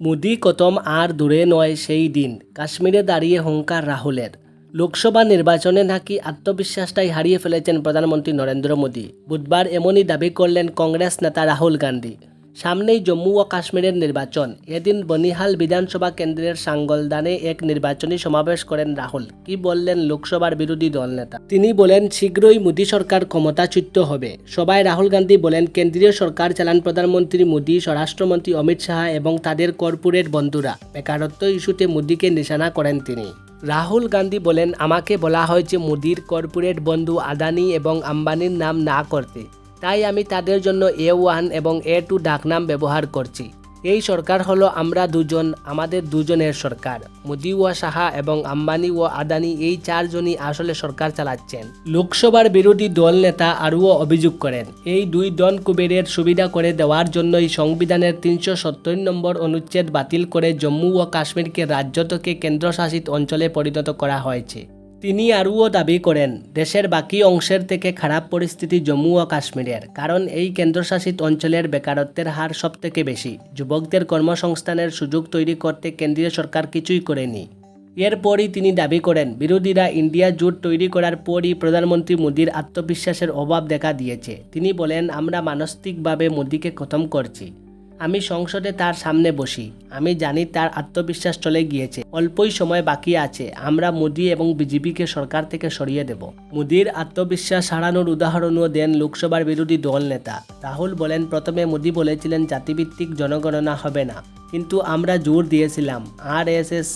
মোদি কতম আর দূরে নয় সেই দিন। কাশ্মীরে দাঁড়িয়ে হুঙ্কার রাহুলের। লোকসভা নির্বাচনে নাকি আত্মবিশ্বাসটাই হারিয়ে ফেলেছেন প্রধানমন্ত্রী নরেন্দ্র মোদী। বুধবার এমনই দাবি করলেন কংগ্রেস নেতা রাহুল গান্ধী। সামনেই জম্মু ও কাশ্মীরের নির্বাচন। এদিন বনিহাল বিধানসভা কেন্দ্রের সাঙ্গলদানে এক নির্বাচনী সমাবেশ করেন রাহুল। কি বললেন লোকসভার বিরোধী দল নেতা তিনি বলেন, শীঘ্রই মোদী সরকার ক্ষমতাচ্যুত হবে। সবাই রাহুল গান্ধী বলেন, কেন্দ্রীয় সরকার চালান প্রধানমন্ত্রী মোদী, স্বরাষ্ট্রমন্ত্রী অমিত শাহ এবং তাদের কর্পোরেট বন্ধুরা। বেকারত্ব ইস্যুতে মোদীকে নিশানা করেন তিনি। রাহুল গান্ধী বলেন, আমাকে বলা হয়েছে মোদির কর্পোরেট বন্ধু আদানি এবং আম্বানির নাম না করতে। তাই আমি তাদের জন্য এ ওয়ান এবং এ টু ডাকনাম ব্যবহার করছি। এই সরকার হলো আমরা দুজন, আমাদের দুজনের সরকার। মোদি ও সাহা এবং আম্বানি ও আদানি এই চারজনই আসলে সরকার চালাচ্ছেন। লোকসভার বিরোধী দল নেতা আরও অভিযোগ করেন, এই দুই দন কুবেরের সুবিধা করে দেওয়ার জন্যই সংবিধানের তিনশো সত্তর নম্বর অনুচ্ছেদ বাতিল করে জম্মু ও কাশ্মীরকে রাজ্য থেকে কেন্দ্রশাসিত অঞ্চলে পরিণত করা হয়েছে। তিনি আরও দাবি করেন, দেশের বাকি অংশের থেকে খারাপ পরিস্থিতি জম্মু ও কাশ্মীরের, কারণ এই কেন্দ্রশাসিত অঞ্চলের বেকারত্বের হার সবথেকে বেশি। যুবকদের কর্মসংস্থানের সুযোগ তৈরি করতে কেন্দ্রীয় সরকার কিছুই করেনি। এরপরই তিনি দাবি করেন, বিরোধীরা ইন্ডিয়া জোট তৈরি করার পরই প্রধানমন্ত্রী মোদীর আত্মবিশ্বাসের অভাব দেখা দিয়েছে। তিনি বলেন, আমরা মানসিকভাবে মোদীকে খতম করছি। আমি সংসদে তার সামনে বসি। আমি জানি তার আত্মবিশ্বাস চলে গিয়েছে। অল্পই সময় বাকি আছে। আমরা মোদি এবং বিজেপিকে সরকার থেকে সরিয়ে দেব। মোদির আত্মবিশ্বাস হারানোর উদাহরণও দেন লোকসভার বিরোধী দল নেতা। রাহুল বলেন, প্রথমে মোদী বলেছিলেন, জাতিভিত্তিক জনগণনা হবে না। কিন্তু আমরা জোর দিয়েছিলাম। আর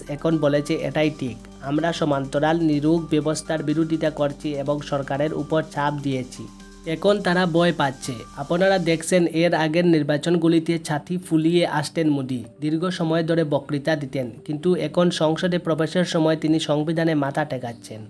এখন বলেছে, এটাই ঠিক। আমরা সমান্তরাল নিরোগ ব্যবস্থার বিরোধিতা করছি এবং সরকারের উপর চাপ দিয়েছি। এখন তারা বয় পাচ্ছে। আপনারা দেখছেন এর আগের নির্বাচনগুলিতে ছাতি ফুলিয়ে আসতেন মোদি। দীর্ঘ সময় ধরে বক্তৃতা দিতেন, কিন্তু এখন সংসদে প্রবেশের সময় তিনি সংবিধানে মাথা টেকাচ্ছেন